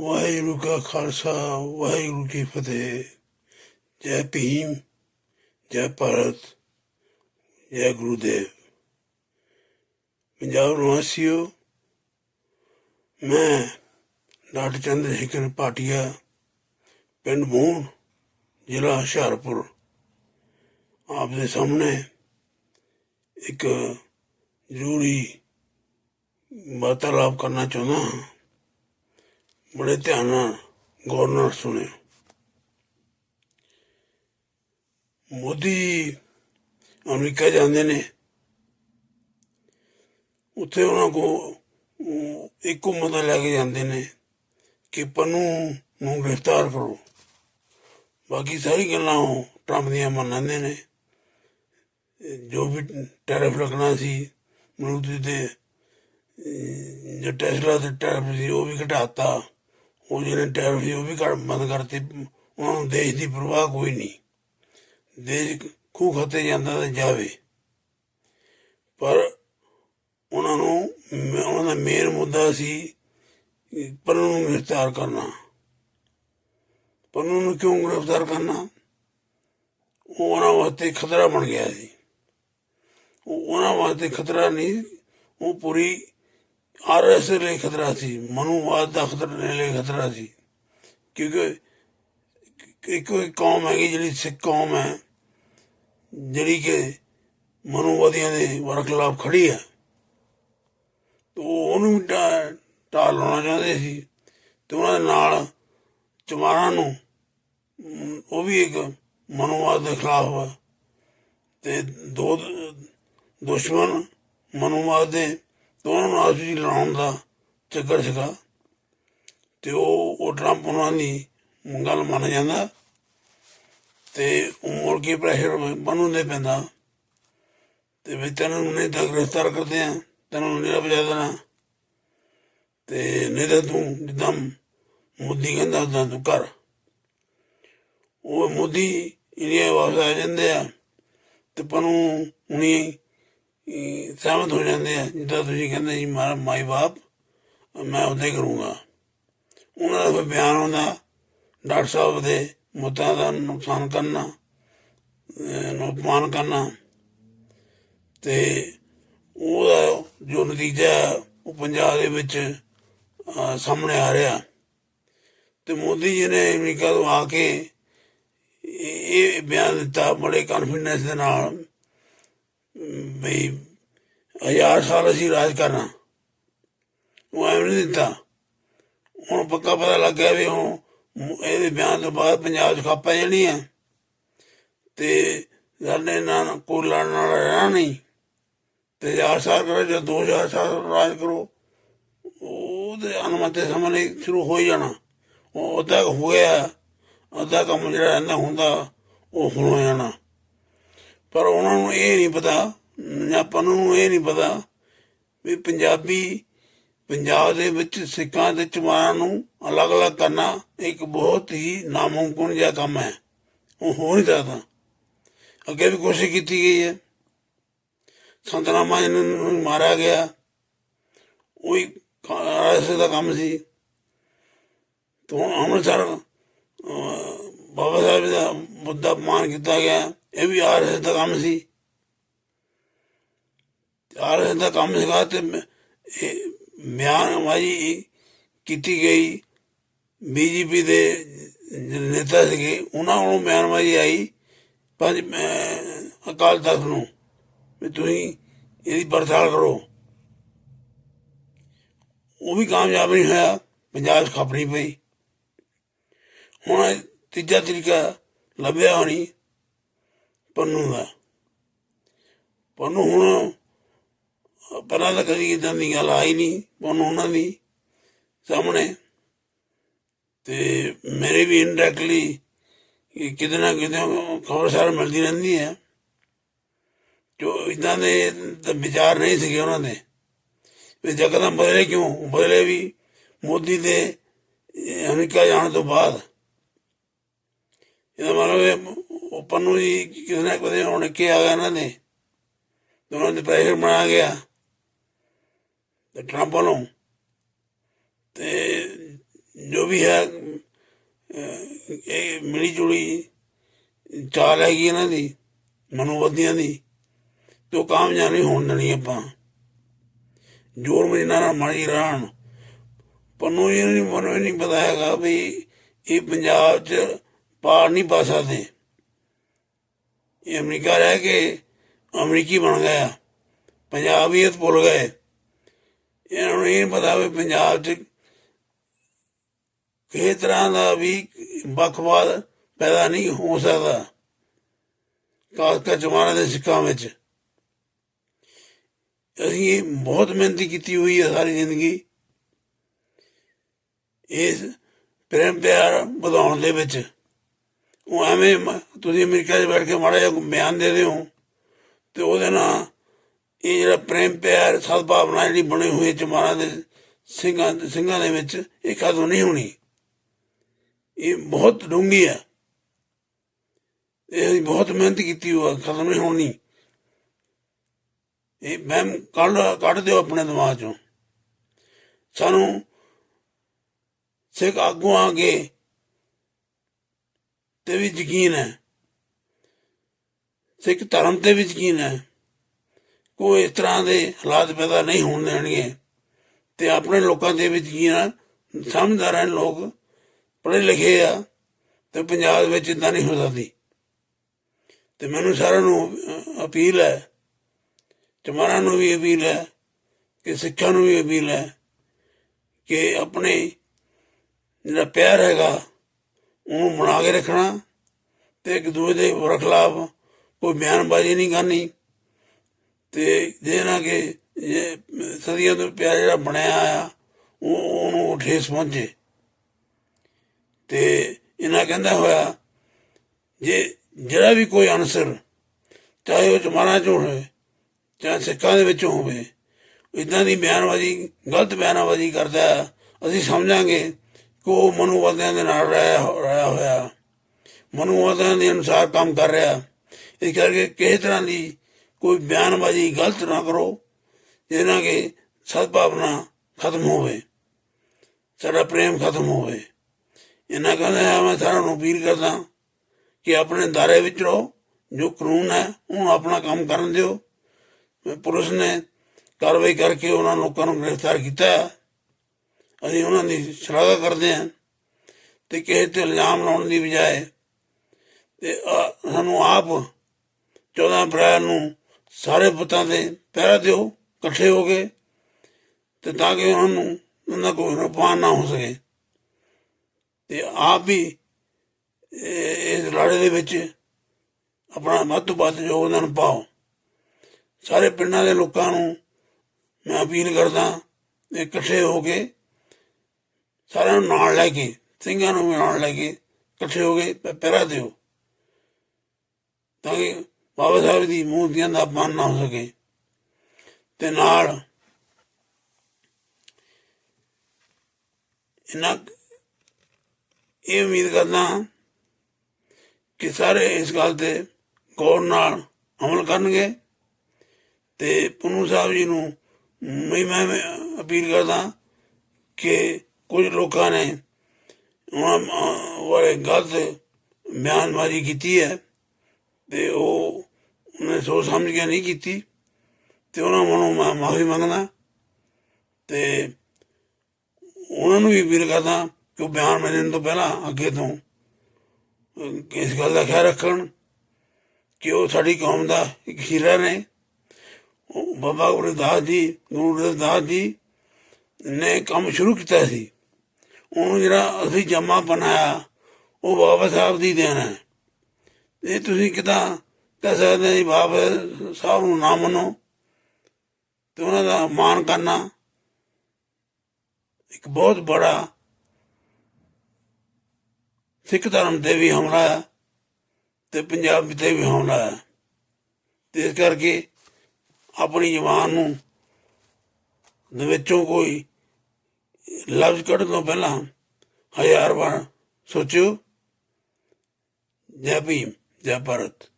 ਵਾਹਿਗੁਰੂ ਕਾ ਖਾਲਸਾ, ਵਾਹਿਗੁਰੂ ਕੀ ਫਤਿਹ। ਜੈ ਭੀਮ, ਜੈ ਭਾਰਤ, ਜੈ ਗੁਰੂਦੇਵ। ਪੰਜਾਬ ਨਿਵਾਸੀਓ ਮੈਂ ਡਾਕਟਰ ਚੰਦਰ ਸ਼ੇਖਰ ਭਾਟੀਆ ਪਿੰਡ ਮੂਣ ਜ਼ਿਲ੍ਹਾ ਹੁਸ਼ਿਆਰਪੁਰ। ਆਪ ਦੇ ਸਾਹਮਣੇ ਇੱਕ ਜ਼ਰੂਰੀ ਵਾਰਤਾਲਾਪ ਕਰਨਾ ਚਾਹੁੰਦਾ ਹਾਂ। ਬੜੇ ਧਿਆਨ ਨਾਲ ਗੌਰ ਨਾਲ ਸੁਣਿਓ ਮੋਦੀ ਜੀ ਅਮਰੀਕਾ ਜਾਂਦੇ ਨੇ। ਉੱਥੇ ਉਹਨਾਂ ਕੋ ਅਮ, ਇੱਕ ਮੁੱਦਾ ਲੈ ਕੇ ਜਾਂਦੇ ਨੇ ਕਿ ਪਨੂੰ ਨੂੰ ਗ੍ਰਿਫਤਾਰ ਕਰੋ। ਬਾਕੀ ਸਾਰੀ ਗੱਲਾਂ ਉਹ ਟਰੰਪ ਦੀਆਂ ਮੰਨਦੇ ਨੇ। ਜੋ ਵੀ ਟੈਰਿਫ ਲੱਗਣਾ ਸੀ ਮਰੂਤੀ ਤੇ ਜੋ ਟੈਸਲਾ ਤੇ ਟੈਰਿਫ ਸੀ ਉਹ ਵੀ ਘਟਾਤਾ। ਉਹ ਜਿਹੜੇ ਟੈਰਿਫ ਸੀ ਉਹ ਵੀ ਘਟ ਬੰਦ ਕਰਤੇ, ਉਹਨਾਂ ਨੂੰ ਦੇਸ਼ ਦੀ ਪਰਵਾਹ ਕੋਈ ਨਹੀਂ। ਦੇਸ਼ ਖੂਹ ਖਾਤੇ ਜਾਂਦਾ ਤੇ ਜਾਵੇ। ਪਰ ਉਹਨਾਂ ਨੂੰ, ਉਹਨਾਂ ਦਾ ਮੇਨ ਮੁੱਦਾ ਸੀ ਕਿ ਨੂੰ ਗ੍ਰਿਫਤਾਰ ਕਰਨਾ। ਪਨੂੰ ਨੂੰ ਕਿਉਂ ਗ੍ਰਿਫਤਾਰ ਕਰਨਾ? ਉਹਨਾਂ ਵਾਸਤੇ ਖਤਰਾ ਬਣ ਗਿਆ ਸੀ। ਉਹਨਾਂ ਵਾਸਤੇ ਖਤਰਾ ਨਹੀਂ, ਉਹ ਪੂਰੀ ਆਰਐਸ ਲਈ ਖਤਰਾ ਸੀ ਮਨੂਵਾਦ ਦਾ ਖਤਰਾ ਲਈ ਖਤਰਾ ਸੀ। ਕਿਉਂਕਿ ਇੱਕੋ ਇੱਕ ਕੌਮ ਹੈਗੀ ਜਿਹੜੀ ਸਿੱਖ ਕੌਮ ਹੈ, ਜਿਹੜੀ ਕਿ ਮਨੂਵਾਦੀਆਂ ਦੇ ਵਰ ਖਿਲਾਫ ਖੜੀ ਹੈ। ਤੇ ਉਹ ਉਹਨੂੰ ਵੀ ਢਾਹ ਲਾਉਣਾ ਚਾਹੁੰਦੇ ਸੀ ਤੇ ਉਹਨਾਂ ਦੇ ਨਾਲ ਚਮਾਰਾਂ ਨੂੰ, ਉਹ ਵੀ ਇੱਕ ਮਨੂਵਾਦ ਦੇ ਖਿਲਾਫ ਵਾ ਤੇ ਦੋ ਦ- ਦੁਸ਼ਮਣ ਮਨੂਵਾਦ ਦੇ ਦੋਨਾਂ ਨੂੰ ਲੜਾਉਣ ਦਾ ਚੱਕਰ ਸੀਗਾ। ਤੇ ਉਹ ਉਹ ਟਰੰਪ ਉਹਨਾਂ ਦੀ ਗੱਲ ਮੰਨ ਜਾਂਦਾ। ਤੇ ਉਹ ਮੁੜ ਪ੍ਰੈਸ਼ਰ ਬਣਨ ਪੈਂਦਾ। ਤੇ ਵੀ ਤੈਨੂੰ ਨਹੀਂ ਤਾਂ ਗ੍ਰਿਫਤਾਰ ਕਰਦੇ ਆ। ਤੈਨੂੰ ਨਹੀਂ ਬਜਾ ਦੇਣਾ। ਤੇ ਨਹੀਂ ਤਾਂ ਤੂੰ ਜਿੱਦਾਂ ਮੋਦੀ ਕਹਿੰਦਾ ਉਦਾਂ ਤੂੰ ਕਰ। ਉਹ ਮੋਦੀ ਇੰਡੀਆ ਵਾਪਸ ਆ ਜਾਂਦੇ ਆ। ਤੇ ਪਰ ਨੂੰ ਹੁਣੀ ਸਹਿਮਤ ਹੋ ਜਾਂਦੇ ਆ। ਜਿੱਦਾਂ ਤੁਸੀਂ ਕਹਿੰਦੇ ਜੀ ਮਾਰਾ ਮਾਈ ਬਾਪ ਮੈਂ ਉਹਦੇ ਕਰੂੰਗਾ। ਉਹਨਾਂ ਦਾ ਫਿਰ ਬਿਆਨ ਆਉਂਦਾ ਡਾਕਟਰ ਸਾਹਿਬ ਦੇ ਮੁੱਦਾਂ ਦਾ ਨੁਕਸਾਨ ਕਰਨਾ ਅਪਮਾਨ ਕਰਨਾ। ਤੇ ਉਹਦਾ ਜੋ ਨਤੀਜਾ ਹੈ, ਉਹ ਪੰਜਾਬ ਦੇ ਵਿੱਚ ਸਾਹਮਣੇ ਆ ਰਿਹਾ। ਤੇ ਮੋਦੀ ਜੀ ਨੇ ਅਮਰੀਕਾ ਤੋਂ ਆ ਕੇ ਇਹ ਬਿਆਨ ਦਿੱਤਾ ਬੜੇ ਕਨਫੀਡੈਂਸ ਦੇ ਨਾਲ। ਵੀ ਹਜ਼ਾਰ ਸਾਲ ਅਸੀਂ ਰਾਜ ਕਰਨਾ। ਉਹ ਐਵੇਂ ਨਹੀਂ ਦਿੱਤਾ। ਹੁਣ ਪੱਕਾ ਪਤਾ ਲੱਗ ਗਿਆ ਵੀ ਹੁਣ ਇਹਦੇ ਬਿਆਨ ਤੋਂ ਬਾਅਦ ਪੰਜਾਬ 'ਚ ਖਾਪਾ ਜਣੀ ਹੈ। ਤੇ ਸਾਡੇ ਨਾਲ ਕੋਈ ਲੜਨ ਵਾਲਾ ਰਹਿਣਾ ਨਹੀਂ। ਤੇ ਹਜ਼ਾਰ ਸਾਲ ਕਰੋ ਜਾਂ 2000 ਸਾਲ ਰਾਜ ਕਰੋ, ਉਹਦੇ ਅਨੁਮਤੀ ਸਮੇਂ ਸ਼ੁਰੂ ਹੋ ਹੀ ਜਾਣਾ। ਉਹ ਉਹਦਾ ਹੋਇਆ ਅੱਧਾ ਕੰਮ ਜਿਹੜਾ ਰਹਿੰਦਾ ਹੁੰਦਾ, ਉਹ ਹੁਣ ਹੋ ਜਾਣਾ। ਪਰ ਉਹਨਾਂ ਨੂੰ ਇਹ ਨਹੀਂ ਪਤਾ, ਆਪਾਂ ਨੂੰ ਇਹ ਨਹੀਂ ਪਤਾ ਵੀ ਪੰਜਾਬੀ ਪੰਜਾਬ ਦੇ ਵਿੱਚ ਸਿੱਖਾਂ ਤੇ ਚਮਾਰਾਂ ਨੂੰ ਅਲੱਗ-ਅਲੱਗ ਕਰਨਾ ਇੱਕ ਬਹੁਤ ਹੀ ਨਾਮੁਮਕਿਨ ਜਿਹਾ ਕੰਮ ਹੈ। ਉਹ ਹੋ ਨਹੀਂ ਸਕਦਾ। ਅੱਗੇ ਵੀ ਕੋਸ਼ਿਸ਼ ਕੀਤੀ ਗਈ ਹੈ। ਸੰਤਨਾਮਾ ਨੂੰ ਮਾਰਿਆ ਗਿਆ। ਉਹ ਹੀ ਆਰਐਸ ਦਾ ਕੰਮ ਸੀ। ਤੋਂ ਹੁਣ ਅੰਮ੍ਰਿਤਸਰ ਬਾਬਾ ਸਾਹਿਬ ਦਾ ਮੁੱਦਾ ਮਾਨ ਕੀਤਾ ਗਿਆ। ਇਹ ਵੀ ਆਰਐਸ ਦਾ ਕੰਮ ਸੀ। ਆਰਐਸ ਦਾ ਕੰਮ ਸੀਗਾ ਤੇ ਮ- ਇਹ ਮਿਆਨਮਾਰੀ ਕੀਤੀ ਗਈ। ਬੀਜੇਪੀ ਦੇ ਨੇਤਾ ਸੀਗੇ, ਉਹਨਾਂ ਨੂੰ ਮਿਆਨਮਾਰੀ ਆਈ। ਪੰਜ ਅਕਾਲ ਤਖਤ ਨੂੰ ਵੀ ਤੁਸੀਂ ਇਹਦੀ ਪੜਤਾਲ ਕਰੋ। ਉਹ ਵੀ ਕਾਮਯਾਬ ਨਹੀਂ ਹੋਇਆ, ਪੰਜਾਬ 'ਚ ਖਪਣੀ ਪਈ। ਹੁਣ ਤੀਜਾ ਤਰੀਕਾ ਲੱਭਿਆ ਹੋਣੀ। ਪੰਨੂ ਦਾ। ਪੰਨੂ ਹੁਣ ਪਹਿਲਾਂ ਤਾਂ ਕਦੀ ਇਦਾਂ ਦੀ ਗੱਲ ਆਈ ਨਹੀਂ, ਪੰਨੂ ਉਹਨਾਂ ਦੀ ਸਾਹਮਣੇ। ਤੇ ਮੇਰੇ ਵੀ ਇਨਡਾਇਰੈਕਟਲੀ ਕਿਤੇ ਨਾ ਕਿਤੇ ਖਬਰਸਾਰ ਮਿਲਦੀ ਰਹਿੰਦੀ ਹੈ। ਜੋ ਇਦਾਂ ਦੇ ਵਿਚਾਰ ਨਹੀਂ ਸੀਗੇ ਉਹਨਾਂ ਦੇ। ਵੀ ਜਕਦਮ ਬਦਲੇ ਕਿਉਂ? ਬਦਲੇ ਵੀ ਮੋਦੀ ਦੇ ਅਮਰੀਕਾ ਜਾਣ ਤੋਂ ਬਾਅਦ। ਇਹਦਾ ਮਤਲਬ ਇਹ ਉਹ ਪੰਨੂ ਜੀ ਕਿਸੇ ਨਾ ਕਦੇ ਹੁਣ ਕੇ ਆ ਗਿਆ ਇਹਨਾਂ ਦੇ ਤੇ ਉਹਨਾਂ ਦੇ ਪ੍ਰੈਸ਼ਰ ਬਣਾਇਆ ਗਿਆ ਤੇ ਟਰੰਪ ਵੱਲੋਂ ਤੇ ਜੋ ਵੀ ਹੈ ਇਹ ਮਿਲੀ ਜੁਲੀ ਚਾਲ ਹੈਗੀ ਇਹਨਾਂ ਦੀ ਮਨੋਵਾਦੀਆਂ ਦੀ, ਤੇ ਉਹ ਕਾਮਯਾਬ ਨਹੀਂ ਹੋਣ ਦੇਣੀ ਆਪਾਂ। ਜੋਰ ਮਜਨਾ ਨਾਲ ਮਾਰੀ ਰਹਿਣ ਪਨੂੰ ਇਹ ਨਹੀਂ ਮਨੋਂ ਨਹੀਂ ਪਤਾ ਹੈਗਾ ਵੀ ਇਹ ਪੰਜਾਬ 'ਚ ਪਾਰ ਨਹੀਂ ਪਾ ਸਕਦੇ। ਇਹ ਅਮਰੀਕਾ ਰਹਿ ਕੇ ਅਮਰੀਕੀ ਬਣ ਗਿਆ। ਪੰਜਾਬੀਅਤ ਭੁੱਲ ਗਏ। ਇਹਨਾਂ ਨੂੰ ਇਹ ਨੀ ਪਤਾ ਵੀ ਪੰਜਾਬ 'ਚ ਕਿਸੇ ਤਰ੍ਹਾਂ ਦਾ ਵੀ ਵੱਖਵਾਦ ਪੈਦਾ ਨਹੀਂ ਹੋ ਸਕਦਾ। ਖਾਸ ਕਰ ਜਮਾਨੇ ਦੇ ਸਿੱਕਾਂ ਵਿੱਚ। ਅਸੀਂ ਬਹੁਤ ਮਿਹਨਤ ਕੀਤੀ ਹੋਈ ਹੈ ਸਾਰੀ ਜ਼ਿੰਦਗੀ। ਇਸ ਪ੍ਰੇਮ ਪਿਆਰ ਵਧਾਉਣ ਦੇ ਵਿੱਚ। ਉਹ ਐਵੇਂ ਤੁਸੀਂ ਅਮਰੀਕਾ 'ਚ ਬੈਠ ਕੇ ਮਾੜਾ ਜਿਹਾ ਬਿਆਨ ਦੇ ਦਿਓ ਤੇ ਉਹਦੇ ਨਾਲ ਇਹ ਜਿਹੜਾ ਪ੍ਰੇਮ ਪਿਆਰ ਸਦਭਾਵਨਾ ਜਿਹੜੀ ਬਣੀ ਹੋਈ ਜਮਾਨਾ ਦੇ ਸਿੰਘਾਂ ਸਿੰਘਾਂ ਦੇ ਵਿੱਚ, ਇਹ ਖਤਮ ਨਹੀਂ ਹੋਣੀ? ਇਹ ਬਹੁਤ ਡੂੰਘੀ ਹੈ। ਇਹ ਅਸੀਂ ਬਹੁਤ ਮਿਹਨਤ ਕੀਤੀ ਹੋਆ ਖਤਮ ਨਹੀਂ ਹੋਣੀ। ਇਹ ਮੈਂ ਕੱਢ ਕੱਢ ਦਿਓ ਆਪਣੇ ਦਿਮਾਗ ਚੋਂ। ਸਾਨੂੰ ਸਿੱਖ ਆਗੂਆਂ ਅੱਗੇ ਤੇ ਵੀ ਯਕੀਨ ਹੈ। ਸਿੱਖ ਧਰਮ ਤੇ ਵੀ ਯਕੀਨ ਹੈ। ਕੋਈ ਇਸ ਤਰ੍ਹਾਂ ਦੇ ਹਾਲਾਤ ਪੈਦਾ ਨਹੀਂ ਹੋਣ ਦੇਣਗੇ ਤੇ ਆਪਣੇ ਲੋਕਾਂ ਦੇ ਵਿੱਚ ਯਕੀਨ ਹੈ ਸਮਝਦਾਰ ਹਨ ਲੋਕ ਪੜ੍ਹੇ ਲਿਖੇ ਆ ਤੇ ਪੰਜਾਬ ਵਿੱਚ ਇਦਾਂ ਨਹੀਂ ਹੋ ਸਕਦੀ। ਤੇ ਮੈਨੂੰ ਸਾਰਿਆਂ ਨੂੰ ਅਪੀਲ ਹੈ ਚਮਾਰਾਂ ਨੂੰ ਵੀ ਅਪੀਲ ਹੈ, ਕਿ ਸਿੱਖਾਂ ਨੂੰ ਵੀ ਅਪੀਲ ਹੈ ਕਿ ਆਪਣੇ ਜਿਹੜਾ ਪਿਆਰ ਹੈਗਾ ਉਹਨੂੰ ਬਣਾ ਕੇ ਰੱਖਣਾ ਤੇ ਇੱਕ ਦੂਜੇ ਦੇ ਖਿਲਾਫ ਕੋਈ ਬਿਆਨਬਾਜ਼ੀ ਨਹੀਂ ਕਰਨੀ। ਤੇ ਜੇ ਨਾ ਕਿ ਇਹ ਸਦੀਆਂ ਤੋਂ ਪਿਆਰ ਜਿਹੜਾ ਬਣਿਆ ਆ ਉਹ ਉਹਨੂੰ ਠੇਸ ਪਹੁੰਚੇ। ਤੇ ਇਹਨਾਂ ਕਹਿੰਦਾ ਹੋਇਆ ਜੇ ਜਿਹੜਾ ਵੀ ਕੋਈ ਅਨਸਰ ਚਾਹੇ ਉਹ ਜਮਾਨਾ ਚੋਂ ਹੋਵੇ ਚਾਹੇ ਸਿੱਖਾਂ ਦੇ ਵਿੱਚੋਂ ਹੋਵੇ ਇਦਾਂ ਦੀ ਬਿਆਨਬਾਜ਼ੀ ਗਲਤ ਬਿਆਨਬਾਜ਼ੀ ਕਰਦਾ ਹੈ, ਅਸੀਂ ਸਮਝਾਂਗੇ ਉਹ ਮਨੂਵਾਦੀਆਂ ਦੇ ਨਾਲ ਰਹਿ ਰਿਹਾ ਹੋਇਆ। ਮਨੂਵਾਦੀਆਂ ਦੇ ਅਨੁਸਾਰ ਕੰਮ ਕਰ ਰਿਹਾ। ਇਸ ਕਰਕੇ ਕਿਸੇ ਤਰ੍ਹਾਂ ਦੀ ਕੋਈ ਬਿਆਨਬਾਜ਼ੀ ਗਲਤ ਨਾ ਕਰੋ ਜਿਹਨਾਂ ਕਿ ਸਦਭਾਵਨਾ ਖਤਮ ਹੋਵੇ। ਸਾਡਾ ਪ੍ਰੇਮ ਖਤਮ ਹੋਵੇ। ਇਹਨਾਂ ਕਹਿੰਦੇ ਹੈ, ਮੈਂ ਸਾਰਿਆਂ ਨੂੰ ਅਪੀਲ ਕਰਦਾ ਕਿ ਆਪਣੇ ਦਾਇਰੇ ਵਿੱਚ ਰਹੋ। ਜੋ ਕਾਨੂੰਨ ਹੈ, ਉਹਨੂੰ ਆਪਣਾ ਕੰਮ ਕਰਨ ਦਿਓ। ਪੁਲਿਸ ਨੇ ਕਾਰਵਾਈ ਕਰਕੇ ਉਹਨਾਂ ਲੋਕਾਂ ਨੂੰ ਗ੍ਰਿਫਤਾਰ ਕੀਤਾ ਹੈ। ਅਸੀਂ ਉਹਨਾਂ ਦੀ ਸ਼ਲਾਘਾ ਕਰਦੇ ਹਾਂ ਤੇ ਕਿਸੇ ਤੇ ਇਲਜ਼ਾਮ ਲਾਉਣ ਦੀ ਬਜਾਏ ਤੇ ਸਾਨੂੰ ਆਪ 14 ਅਪ੍ਰੈਲ ਨੂੰ ਸਾਰੇ ਪੁੱਤਾਂ ਦੇ ਪਹਿਰਾ ਦਿਓ, ਇਕੱਠੇ ਹੋ ਕੇ ਤੇ ਤਾਂ ਕਿ ਉਹਨਾਂ ਨੂੰ ਉਹਨਾਂ ਕੋਈ ਨੁਕਸਾਨ ਨਾ ਹੋ ਸਕੇ। ਤੇ ਆਪ ਵੀ ਇਸ ਲੜਾਈ ਦੇ ਵਿੱਚ ਆਪਣਾ ਵੱਧ ਤੋਂ ਵੱਧ ਯੋਗਦਾਨ ਪਾਓ। ਸਾਰੇ ਪਿੰਡਾਂ ਦੇ ਲੋਕਾਂ ਨੂੰ ਮੈਂ ਅਪੀਲ ਕਰਦਾ ਇਕੱਠੇ ਹੋ ਕੇ ਸਾਰਿਆਂ ਨੂੰ ਨਾਲ ਲੈ ਕੇ, ਸਿੰਘਾਂ ਨੂੰ ਵੀ ਨਾਲ ਲੈ ਕੇ ਇਕੱਠੇ ਹੋ ਕੇ ਪਹਿਰਾ ਦਿਓ। ਤਾਂ ਕਿ ਬਾਬਾ ਸਾਹਿਬ ਦੀ ਮੂਰਤੀਆਂ ਦਾ ਅਪਮਾਨ ਨਾ ਹੋ ਸਕੇ। ਤੇ ਨਾਲ ਇਹਨਾਂ ਇਹ ਉਮੀਦ ਕਰਦਾ ਕਿ ਸਾਰੇ ਇਸ ਗੱਲ ਤੇ ਗੌਰ ਨਾਲ ਅਮਲ ਕਰਨਗੇ। ਤੇ ਪੁੰਨੂ ਸਾਹਿਬ ਜੀ ਨੂੰ ਮੈਂ ਮੈਂ ਅਪੀਲ ਕਰਦਾ ਕਿ ਕੁਝ ਲੋਕਾਂ ਨੇ ਉਹਨਾਂ ਵਾਲੇ ਗਲਤ ਬਿਆਨਬਾਜ਼ੀ ਕੀਤੀ ਹੈ ਤੇ ਉਹ ਉਹਨੇ ਸੋਚ ਸਮਝ ਕੇ ਨਹੀਂ ਕੀਤੀ ਤੇ ਉਹਨਾਂ ਨੂੰ ਮੈਂ ਮਾਫੀ ਮੰਗਦਾ ਤੇ ਉਹਨਾਂ ਨੂੰ ਵੀ ਅਪੀਲ ਕਰਦਾ ਕਿ ਉਹ ਬਿਆਨ ਮਿਲਣ ਤੋਂ ਪਹਿਲਾਂ ਅੱਗੇ ਤੋਂ ਇਸ ਗੱਲ ਦਾ ਖਿਆਲ ਰੱਖਣ ਕਿ ਉਹ ਸਾਡੀ ਕੌਮ ਦਾ ਇੱਕ ਹੀਰਾ ਨੇ ਬਾਬਾ ਗੁਰਦਾਸ ਜੀ, ਗੁਰੂ ਰਵਿਦਾਸ ਜੀ ਨੇ ਕੰਮ ਸ਼ੁਰੂ ਕੀਤਾ ਸੀ। ਉਹਨੂੰ ਜਿਹੜਾ ਅਸੀਂ ਜਮਾ ਬਣਾਇਆ, ਉਹ ਬਾਬਾ ਸਾਹਿਬ ਦੀ ਦੇਣ ਹੈ। ਇਹ ਤੁਸੀਂ ਕਿਦਾਂ ਕਹਿ ਸਕਦੇ ਜੀ, ਬਾਬਾ ਸਾਹਿਬ ਨੂੰ ਨਾ ਮੰਨੋ ਤੇ ਉਹਨਾਂ ਦਾ ਮਾਨ ਕਰਨਾ ਇੱਕ ਬਹੁਤ ਬੜਾ ਸਿੱਖ ਧਰਮ ਤੇ ਵੀ ਹਮਲਾ ਹੈ ਤੇ ਪੰਜਾਬ ਤੇ ਵੀ ਹਮਲਾ ਹੈ। ਤੇ ਇਸ ਕਰਕੇ ਆਪਣੀ ਜਵਾਨ ਨੂੰ ਦੇ ਵਿੱਚੋਂ ਕੋਈ ਲਫ਼ਜ਼ ਕੱਢਣ ਤੋਂ ਪਹਿਲਾਂ ਹਜ਼ਾਰ ਵਾਰ ਸੋਚੋ ਜੈ ਭੀਮ ਜੈ ਭਾਰਤ।